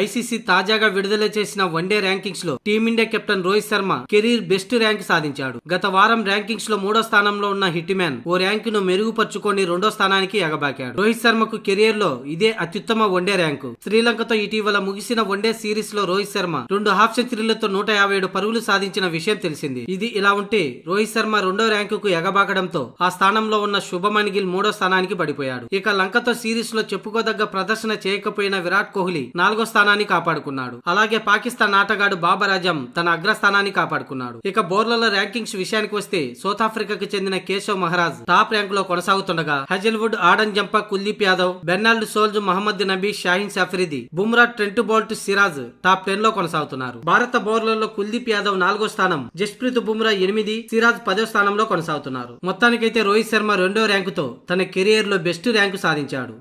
ICC తాజాగా విడుదల చేసిన one day ర్యాంకింగ్స్లో team India captain Rohit Sharma career best rank సాధించాడు. గత వారం ర్యాంకింగ్స్లో మూడో స్థానంలో ఉన్న హిట్ మ్యాన్ ఓ ర్యాంక్ను మెరుగుపరుచుకొని రెండో స్థానానికి ఎగబాకాడు. రోహిత్ శర్మకు కెరీర్లో ఇదే అత్యుత్తమ వన్డే ర్యాంకు. శ్రీలంకతో ఇటీవల ముగిసిన వన్డే సిరీస్లో రోహిత్ శర్మ రెండు హాఫ్ సెంచరీలతో నూట యాభై ఏడు పరుగులు సాధించిన విషయం తెలిసింది. ఇది ఇలా ఉంటే రోహిత్ శర్మ రెండో ర్యాంకుకు ఎగబాకడంతో ఆ స్థానంలో ఉన్న శుభమన్ గిల్ మూడో స్థానానికి పడిపోయాడు. ఇక లంకతో సిరీస్లో చెప్పుకోదగ్గ ప్రదర్శన చేయకపోయిన విరాట్ కోహ్లీ నాలుగో స్థానం స్థానాన్ని కాపాడుకున్నాడు. అలాగే పాకిస్తాన్ ఆటగాడు బాబర్ అజం తన అగ్రస్థానాన్ని కాపాడుకున్నాడు. ఇక బౌలర్ల ర్యాంకింగ్స్ విషయానికి వస్తే సౌత్ ఆఫ్రికాకు చెందిన కేశవ్ మహారాజ్ టాప్ ర్యాంక్లో కొనసాగుతుండగా Hazlewood Adam Zampa Kuldeep Yadav Bernard Scholtz Mohammad Nabi Shaheen Afridi Bumrah Trent Boult Siraj top టెన్లో కొనసాగుతున్నారు. భారత బౌలర్లలో కుల్దీప్ యాదవ్ నాలుగో స్థానం జస్ప్రీత్ బుమ్రా ఎనిమిది సిరాజ్ పదో స్థానంలో కొనసాగుతున్నారు. మొత్తానికైతే రోహిత్ శర్మ రెండో ర్యాంకుతో తన కెరియర్లో బెస్ట్ ర్యాంకు సాధించాడు.